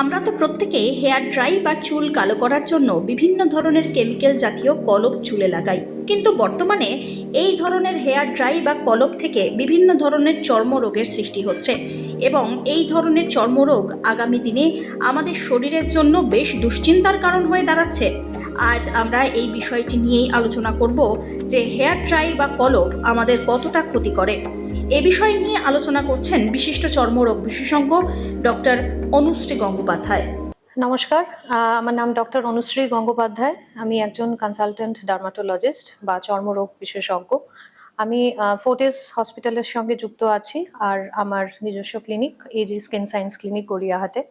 আমরা তো প্রত্যেকে হেয়ার ড্রাই বা চুল কালো করার জন্য বিভিন্ন ধরনের কেমিক্যাল জাতীয় কলপ চুলে লাগাই। কিন্তু বর্তমানে এই ধরনের হেয়ার ড্রাই বা কলপ থেকে বিভিন্ন ধরনের চর্মরোগের সৃষ্টি হচ্ছে এবং এই ধরনের চর্মরোগ আগামী দিনে আমাদের শরীরের জন্য বেশ দুশ্চিন্তার কারণ হয়ে দাঁড়াচ্ছে। আজ আমরা এই বিষয়টি নিয়েই আলোচনা করব যে হেয়ার ড্রাই বা কলপ আমাদের কতটা ক্ষতি করে। এ বিষয় নিয়ে আলোচনা করছেন বিশিষ্ট চর্মরোগ বিশেষজ্ঞ ডক্টর অনুশ্রী গঙ্গোপাধ্যায়। নমস্কার আমার নাম ডক্টর অনুশ্রী গঙ্গোপাধ্যায়। আমি একজন কনসালটেন্ট ডার্মাটোলজিস্ট বা চর্মরোগ বিশেষজ্ঞ। আমি ফোর্টিস হসপিটালের সঙ্গে যুক্ত আছি আর আমার নিজস্ব clinic AG skin science clinic গড়িয়াহাটে।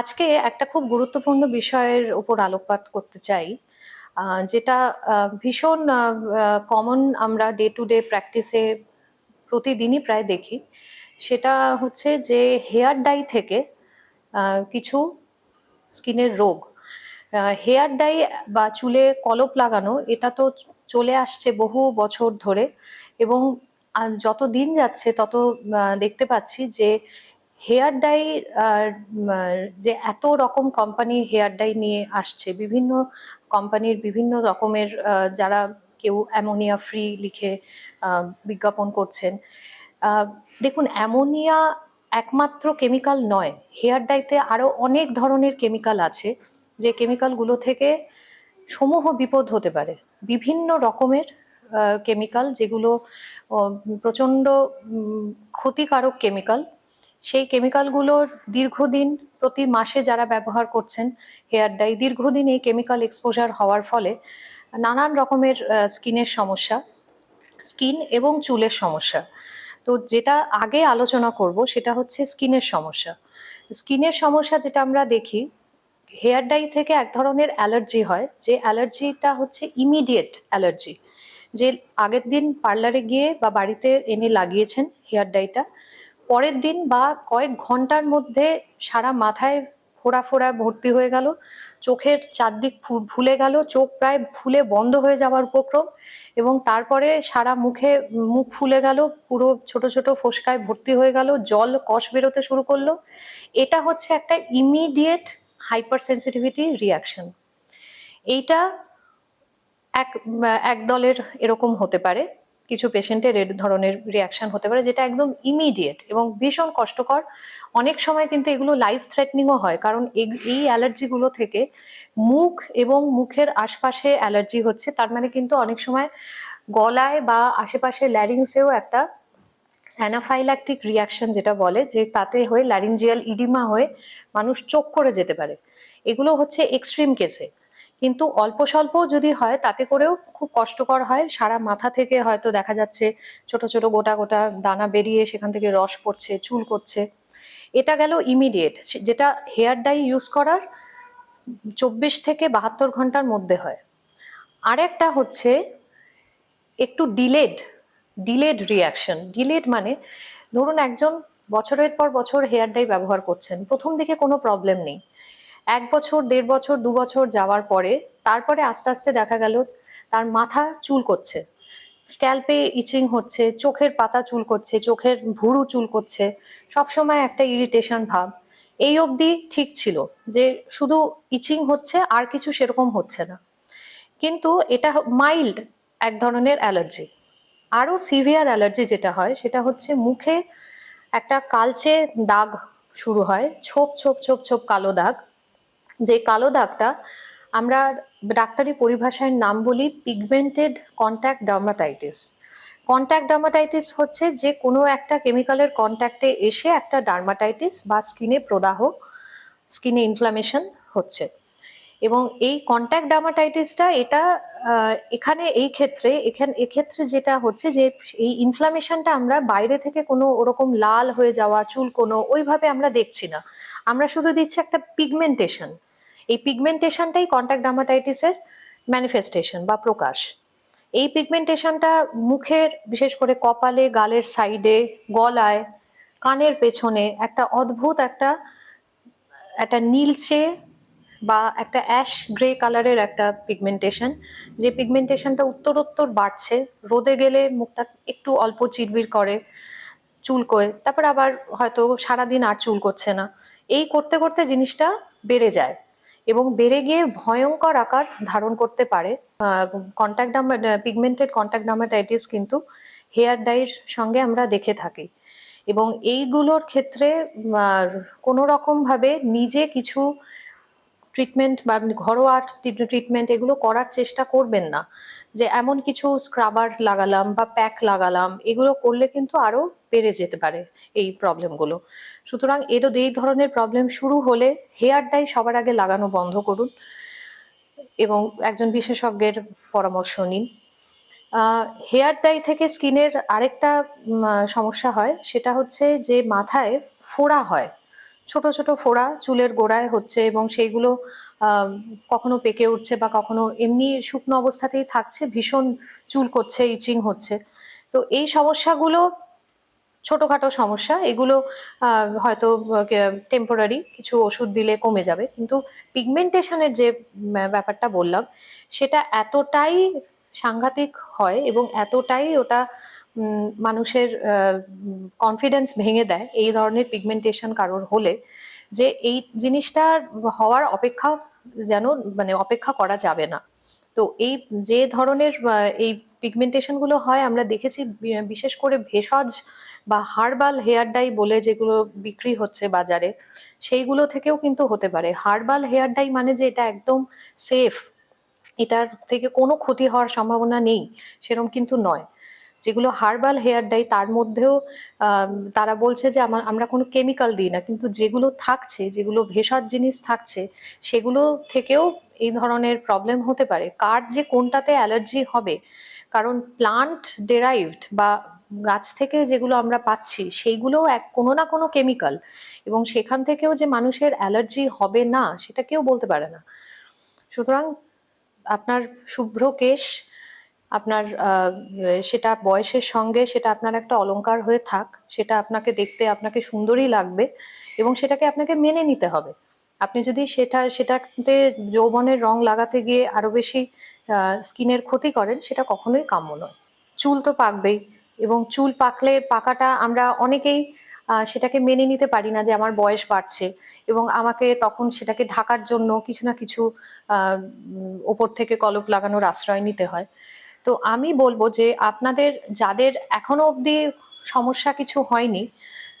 আজকে একটা খুব গুরুত্বপূর্ণ বিষয়ের উপর আলোকপাত করতে চাই যেটা ভীষণ কমন আমরা ডে টু ডে প্র্যাকটিসে প্রতিদিনই প্রায় দেখি। সেটা হচ্ছে যে হেয়ার ডাই থেকে কিছু স্কিনের রোগ। হেয়ার ডাই বা চুলে কলপ লাগানো, এটা তো চলে আসছে বহু বছর ধরে এবং যত দিন যাচ্ছে তত দেখতে পাচ্ছি যে হেয়ার ডাই যে এত রকম কোম্পানি হেয়ার ডাই নিয়ে আসছে, বিভিন্ন কোম্পানির বিভিন্ন রকমের যারা কেউ অ্যামোনিয়া ফ্রি লিখে বিজ্ঞাপন করছেন। দেখুন, অ্যামোনিয়া একমাত্র কেমিক্যাল নয়, হেয়ার ডাইতে আরও অনেক ধরনের কেমিক্যাল আছে, যে কেমিক্যালগুলো থেকে সমূহ বিপদ হতে পারে। বিভিন্ন রকমের কেমিক্যাল যেগুলো প্রচণ্ড ক্ষতিকারক কেমিক্যাল, সেই কেমিক্যালগুলোর দীর্ঘদিন প্রতি মাসে যারা ব্যবহার করছেন হেয়ার ডাই, দীর্ঘদিন এই কেমিক্যাল এক্সপোজার হওয়ার ফলে নানান রকমের স্কিনের সমস্যা, স্কিন এবং চুলের সমস্যা। তো যেটা আগে আলোচনা করব সেটা হচ্ছে স্কিনের সমস্যা। স্কিনের সমস্যা যেটা আমরা দেখি, হেয়ার ডাই থেকে এক ধরনের অ্যালার্জি হয়, যে অ্যালার্জিটা হচ্ছে ইমিডিয়েট অ্যালার্জি। যে আগের দিন পার্লারে গিয়ে বা বাড়িতে এনে লাগিয়েছেন হেয়ার ডাইটা, পরের দিন বা কয়েক ঘণ্টার মধ্যে সারা মাথায় ফোড়া ফোড়া ভর্তি হয়ে গেল। চোখের চারদিক ফুলে গেল। চোখ প্রায় ফুলে বন্ধ হয়ে যাওয়ার উপক্রম এবং তারপরে সারা মুখে মুখ ফুলে গেল, পুরো ছোট ছোট ফোসকায় ভর্তি হয়ে গেল, জল কষ বেরোতে শুরু করল। এটা হচ্ছে একটা ইমিডিয়েট হাইপার সেন্সিটিভিটি রিয়াকশন এইটা এক এক দলের এরকম হতে পারে। কিছু পেশেন্টের এর ধরনের রিয়াকশন হতে পারে, যেটা একদম ইমিডিয়েট এবং ভীষণ কষ্টকর। অনেক সময় কিন্তু এগুলো লাইফ থ্রেটনিংও হয়, কারণ এই অ্যালার্জিগুলো থেকে মুখ এবং মুখের আশপাশে অ্যালার্জি হচ্ছে, তার মানে কিন্তু অনেক সময় গলায় বা আশেপাশে ল্যারিংসেও একটা অ্যানাফাইল্যাকটিক রিয়াকশন যেটা বলে, যে তাতে হয়ে ল্যারিঞ্জিয়াল ইডিমা হয়ে মানুষ চোখ করে যেতে পারে। এগুলো হচ্ছে এক্সট্রিম কেসে কিন্তু অল্প স্বল্প যদি হয়, তাতে করেও খুব কষ্টকর হয়, সারা মাথা থেকে হয়তো দেখা যাচ্ছে ছোট ছোট গোটা গোটা দানা বেরিয়ে সেখান থেকে রস পড়ছে, চুল করছে। এটা গেল ইমিডিয়েট যেটা হেয়ার ডাই ইউজ করার চব্বিশ থেকে বাহাত্তর ঘণ্টার মধ্যে হয়। আরেকটা হচ্ছে একটু ডিলেড ডিলেড রিয়াকশন ডিলেড মানে ধরুন একজন বছরের পর বছর হেয়ার ডাই ব্যবহার করছেন, প্রথম দিকে কোনো প্রবলেম নেই। এক বছর, দেড় বছর, দু বছর যাওয়ার পরে তারপরে আস্তে আস্তে দেখা গেল তার মাথা চুল করছে। স্ক্যাল্পে ইচিং হচ্ছে, চোখের পাতা চুল করছে, চোখের ভুরু চুল করছে, সবসময় একটা ইরিটেশন ভাব। এই অবধি ঠিক ছিল যে শুধু ইচিং হচ্ছে, আর কিছু সেরকম হচ্ছে না। কিন্তু এটা মাইল্ড এক ধরনের অ্যালার্জি। আরও সিভিয়ার অ্যালার্জি যেটা হয়, সেটা হচ্ছে মুখে একটা কালচে দাগ শুরু হয়, ছোপ ছোপ ছোপ ছোপ কালো দাগ। যে কালো দাগটা আমরা ডাক্তারি পরিভাষায় নাম বলি pigmented contact dermatitis contact dermatitis হচ্ছে যে কোনো একটা কেমিক্যালের কন্ট্যাক্টে এসে একটা ডার্মাটাইটিস বা স্কিনে প্রদাহ স্কিনে ইনফ্লামেশন হচ্ছে। এবং এই কন্ট্যাক্ট ডার্মাটাইটিসটা এটা এখানে এই ক্ষেত্রে, এখানে, এক্ষেত্রে যেটা হচ্ছে যে এই ইনফ্লামেশনটা আমরা বাইরে থেকে কোনো ওরকম লাল হয়ে যাওয়া, চুল কোনো ওইভাবে আমরা দেখছি না। আমরা শুধু দিচ্ছি একটা পিগমেন্টেশন এই পিগমেন্টেশনটাই কন্ট্যাক্ট ডার্মাটাইটিসের ম্যানিফেস্টেশন বা প্রকাশ। এই পিগমেন্টেশনটা মুখের, বিশেষ করে কপালে, গালের সাইডে গলায়, কানের পেছনে একটা অদ্ভুত একটা একটা নীলচে বা একটা অ্যাশ গ্রে কালারের একটা পিগমেন্টেশন যে পিগমেন্টেশনটা উত্তরোত্তর বাড়ছে, রোদে গেলে মুখটা একটু অল্প চিরবির করে চুল চুলকোয়, তারপর আবার হয়তো সারাদিন আর চুল করছে না। এই করতে করতে জিনিসটা বেড়ে যায়। এবং বেড়ে গিয়ে ভয়ঙ্কর আকার ধারণ করতে পারে। কন্ট্যাক্ট পিগমেন্টেড কন্ট্যাক্ট ডার্মাটাইটিস কিন্তু হেয়ার ডাইয়ের সঙ্গে আমরা দেখে থাকি। এবং এইগুলোর ক্ষেত্রে কোনো রকম ভাবে নিজে কিছু ট্রিটমেন্ট বা ঘরোয়া ট্রিটমেন্ট এগুলো করার চেষ্টা করবেন না। যে এমন কিছু স্ক্রাবার লাগালাম বা প্যাক লাগালাম, এগুলো করলে কিন্তু আরও বেড়ে যেতে পারে এই প্রবলেমগুলো সুতরাং এরও এই ধরনের প্রবলেম শুরু হলে হেয়ার ডাই সবার আগে লাগানো বন্ধ করুন এবং একজন বিশেষজ্ঞের পরামর্শ নিন। হেয়ার ডাই থেকে স্কিনের আরেকটা সমস্যা হয়, সেটা হচ্ছে যে মাথায় ফোড়া হয়। ছোট ছোট ফোড়া চুলের গোড়ায় হচ্ছে এবং সেইগুলো কখনো পেকে উঠছে বা কখনো এমনি শুকনো অবস্থাতেই থাকছে, ভীষণ চুল করছে, ইচিং হচ্ছে। তো এই সমস্যাগুলো ছোটখাটো সমস্যা, এগুলো হয়তো টেম্পোরারি কিছু ওষুধ দিলে কমে যাবে। কিন্তু পিগমেন্টেশনের যে ব্যাপারটা বললাম, সেটা এতটাই সাংঘাতিক হয় এবং এতটাই ওটা মানুষের কনফিডেন্স ভেঙে দেয় এই ধরনের পিগমেন্টেশন কারোর হলে যে এই জিনিসটা হওয়ার অপেক্ষা যেন মানে অপেক্ষা করা যাবে না। তো এই যে ধরনের এই পিগমেন্টেশনগুলো হয়, আমরা দেখেছি বিশেষ করে ভেষজ বা হার্বাল হেয়ার ডাই বলে যেগুলো বিক্রি হচ্ছে বাজারে, সেইগুলো থেকেও কিন্তু হতে পারে। হার্বাল হেয়ার ডাই মানে যে এটা একদম সেফ এটার থেকে কোনো ক্ষতি হওয়ার সম্ভাবনা নেই সেরকম কিন্তু নয়। যেগুলো হার্বাল হেয়ার ডাই, তার মধ্যেও তারা বলছে যে আমার আমরা কোনো কেমিক্যাল দিই না। কিন্তু যেগুলো থাকছে, যেগুলো ভেষজ জিনিস থাকছে, সেগুলো থেকেও এই ধরনের প্রবলেম হতে পারে। কার যে কোনটাতে অ্যালার্জি হবে? কারণ প্লান্ট ডেরাইভড বা গাছ থেকে যেগুলো আমরা পাচ্ছি, সেইগুলোও এক, কোনো না কোনো কেমিক্যাল এবং সেখান থেকেও যে মানুষের অ্যালার্জি হবে না, সেটা কেউ বলতে পারে না। সুতরাং আপনার শুভ্র কেশ আপনার সেটা বয়সের সঙ্গে সেটা আপনার একটা অলংকার হয়ে থাক, সেটা আপনাকে দেখতে, আপনাকে সুন্দরই লাগবে এবং সেটাকে আপনাকে মেনে নিতে হবে। আপনি যদি সেটা, সেটাতে যৌবনের রং লাগাতে গিয়ে আরও বেশি স্কিনের ক্ষতি করেন, সেটা কখনোই কাম্য নয়। চুল তো পাকবেই এবং চুল পাকলে, পাকাটা আমরা অনেকেই সেটাকে মেনে নিতে পারি না যে আমার বয়স বাড়ছে এবং আমাকে তখন সেটাকে ঢাকার জন্য কিছু না কিছু ওপর থেকে কলপ লাগানোর আশ্রয় নিতে হয়। তো আমি বলব যে আপনাদের যাদের এখনও অবধি সমস্যা কিছু হয়নি,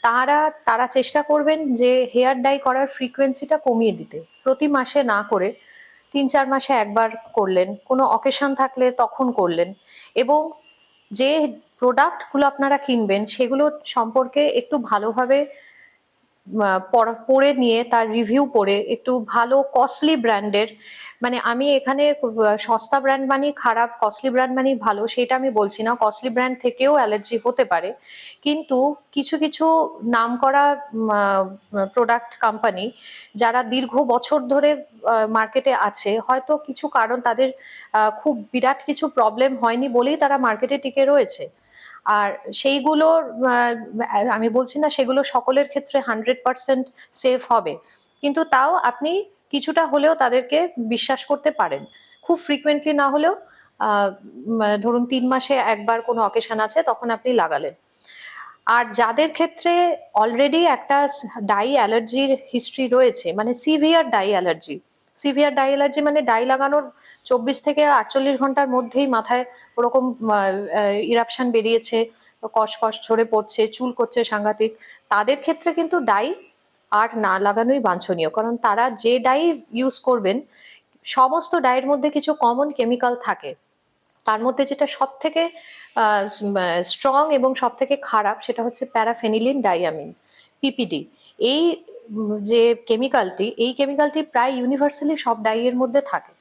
তারা তারা চেষ্টা করবেন যে হেয়ার ডাই করার ফ্রিকোয়েন্সিটা কমিয়ে দিতে। প্রতি মাসে না করে তিন, চার মাসে একবার করলেন, কোনো অকেশন থাকলে তখন করলেন এবং যে প্রোডাক্টগুলো আপনারা কিনবেন সেগুলো সম্পর্কে একটু ভালোভাবে পড়া- নিয়ে তার রিভিউ পড়ে একটু ভালো কস্টলি ব্র্যান্ডের মানে আমি এখানে সস্তা ব্র্যান্ড মানে খারাপ কস্টলি ব্র্যান্ড মানে ভালো, সেটা আমি বলছি না। কস্টলি ব্র্যান্ড থেকেও অ্যালার্জি হতে পারে। কিন্তু কিছু কিছু নামকরা প্রোডাক্ট কোম্পানি যারা দীর্ঘ বছর ধরে মার্কেটে আছে, হয়তো কিছু কারণ তাদের খুব বিরাট কিছু প্রবলেম হয়নি বলেই তারা মার্কেটে টিকে রয়েছে। আর সেইগুলোর আহ, আমি বলছি না সেগুলো সকলের ক্ষেত্রে হান্ড্রেড পার্সেন্ট সেফ হবে কিন্তু তাও আপনি কিছুটা হলেও তাদেরকে বিশ্বাস করতে পারেন। খুব ফ্রিকুয়েন্টলি না হলেও ধরুন তিন মাসে একবার কোনো অকেশন আছে তখন আপনি লাগালেন। আর যাদের ক্ষেত্রে অলরেডি একটা ডাই অ্যালার্জির হিস্ট্রি রয়েছে মানে severe dye allergy severe dye allergy মানে ডাই লাগানোর চব্বিশ থেকে আটচল্লিশ ঘণ্টার মধ্যেই মাথায় ওরকম ইরাপশন বেরিয়েছে কষ ঝরে পড়ছে, চুল করছে সাংঘাতিক। তাদের ক্ষেত্রে কিন্তু ডাই আর না লাগানোই বাঞ্ছনীয়, কারণ তারা যে ডাই ইউজ করবেন, সমস্ত ডাইয়ের মধ্যে কিছু কমন কেমিক্যাল থাকে। তার মধ্যে যেটা সব থেকে স্ট্রং এবং সব থেকে খারাপ সেটা হচ্ছে প্যারাফেনিলিন ডাইয়ামিন পিপিডি এই যে কেমিক্যালটি এই কেমিক্যালটি প্রায় ইউনিভার্সালি সব ডাইয়ের মধ্যে থাকে।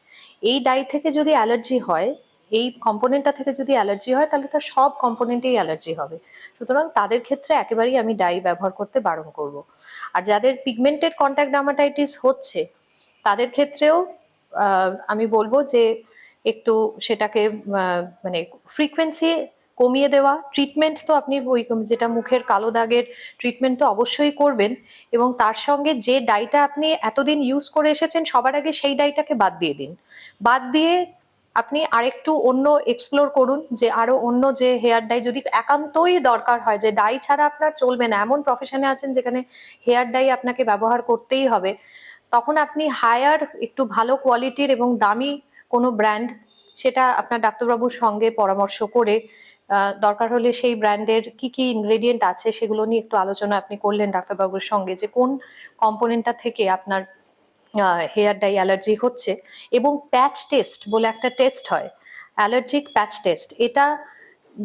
এই ডাই থেকে যদি অ্যালার্জি হয়, এই কম্পোনেন্টটা থেকে যদি অ্যালার্জি হয়, তাহলে তার সব কম্পোনেন্টেই অ্যালার্জি হবে। সুতরাং তাদের ক্ষেত্রে একেবারেই আমি ডাই ব্যবহার করতে বারণ করব। আর যাদের পিগমেন্টেড কন্ট্যাক্ট ডার্মাটাইটিস হচ্ছে, তাদের ক্ষেত্রেও আমি বলব যে একটু সেটাকে মানে ফ্রিকোয়েন্সি কমিয়ে দেওয়া ট্রিটমেন্ট তো আপনি ওই যেটা মুখের কালো দাগের ট্রিটমেন্ট তো অবশ্যই করবেন এবং তার সঙ্গে যে ডাইটা আপনি এতদিন ইউজ করে এসেছেন, সবার আগে সেই ডাইটাকে বাদ দিয়ে দিন। বাদ দিয়ে আপনি আরেকটু অন্য এক্সপ্লোর করুন যে আরও অন্য যে হেয়ার ডাই যদি একান্তই দরকার হয়, যে ডাই ছাড়া আপনার চলবে না, এমন প্রফেশনে আছেন যেখানে হেয়ার ডাই আপনাকে ব্যবহার করতেই হবে, তখন আপনি হায়ার একটু ভালো কোয়ালিটির এবং দামি কোনো ব্র্যান্ড সেটা আপনার ডাক্তারবাবুর সঙ্গে পরামর্শ করে দরকার হলে সেই ব্র্যান্ডের কি কি ইনগ্রেডিয়েন্ট আছে সেগুলো নিয়ে একটু আলোচনা আপনি করলেন ডাক্তারবাবুর সঙ্গে যে কোন কম্পোনেন্টটা থেকে আপনার হেয়ার ডাই অ্যালার্জি হচ্ছে এবং প্যাচ টেস্ট বলে একটা টেস্ট হয়। অ্যালার্জিক প্যাচ টেস্ট এটা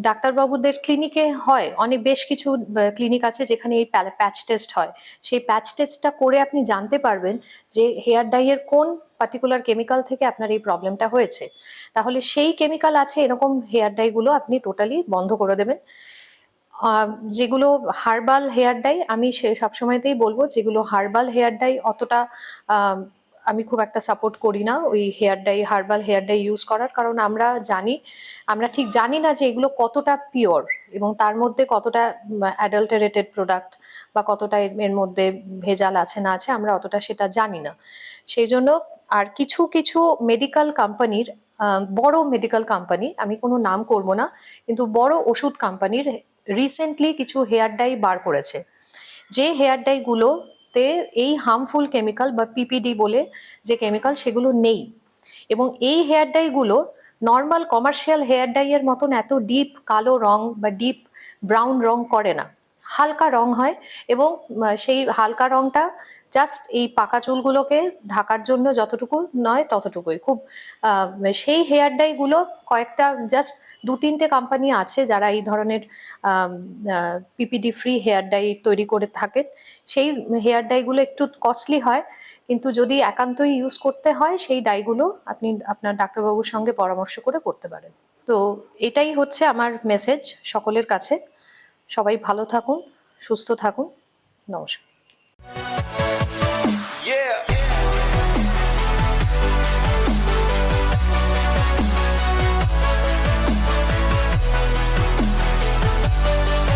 ডাক্তারবাবুদের ক্লিনিকে হয়। অনেক বেশ কিছু ক্লিনিক আছে যেখানে এই প্যাচ টেস্ট হয়। সেই প্যাচ টেস্টটা করে আপনি জানতে পারবেন যে হেয়ার ডাইয়ের কোন পার্টিকুলার কেমিক্যাল থেকে আপনার এই প্রবলেমটা হয়েছে। তাহলে সেই কেমিক্যাল আছে, এরকম হেয়ার ডাইগুলো আপনি টোটালি বন্ধ করে দেবেন। যেগুলো হার্বাল হেয়ার ডাই আমি সে, সবসময়তেই বলব যেগুলো হার্বাল হেয়ার ডাই অতটা আমি খুব একটা সাপোর্ট করি না ওই hair dye herbal hair dye use করার। কারণ আমরা জানি, আমরা ঠিক জানি না যে এগুলো কতটা পিওর এবং তার মধ্যে কতটা অ্যাডাল্টারেটেড প্রোডাক্ট বা কতটা এর মধ্যে ভেজাল আছে, না আছে, আমরা অতটা সেটা জানি না। সেই জন্য আর কিছু কিছু মেডিকেল কোম্পানির বড় মেডিকেল কোম্পানি আমি কোনো নাম করব না, কিন্তু বড় ওষুধ কোম্পানির রিসেন্টলি কিছু হেয়ার ডাই বার করেছে। যে হেয়ার ডাইগুলোতে এই হার্মফুল কেমিক্যাল বা পিপিডি বলে যে কেমিক্যাল সেগুলো নেই। এবং এই হেয়ার ডাইগুলো নর্মাল কমার্শিয়াল হেয়ার ডাইয়ের মতন এত ডিপ কালো রং বা ডিপ ব্রাউন রং করে না। হালকা রং হয় এবং সেই হালকা রংটা জাস্ট এই পাকা চুলগুলোকে ঢাকার জন্য যতটুকু নয় ততটুকুই। খুব সেই হেয়ার ডাইগুলো কয়েকটা জাস্ট দু তিনটে কোম্পানি আছে যারা এই ধরনের পিপিডি ফ্রি হেয়ার ডাই তৈরি করে থাকেন। সেই হেয়ার ডাইগুলো একটু কস্টলি হয়, কিন্তু যদি একান্তই ইউজ করতে হয়, সেই ডাইগুলো আপনি, আপনার ডাক্তারবাবুর সঙ্গে পরামর্শ করে করতে পারেন। তো এটাই হচ্ছে আমার মেসেজ সকলের কাছে। সবাই ভালো থাকুন, সুস্থ থাকুন। নমস্কার। Yeah.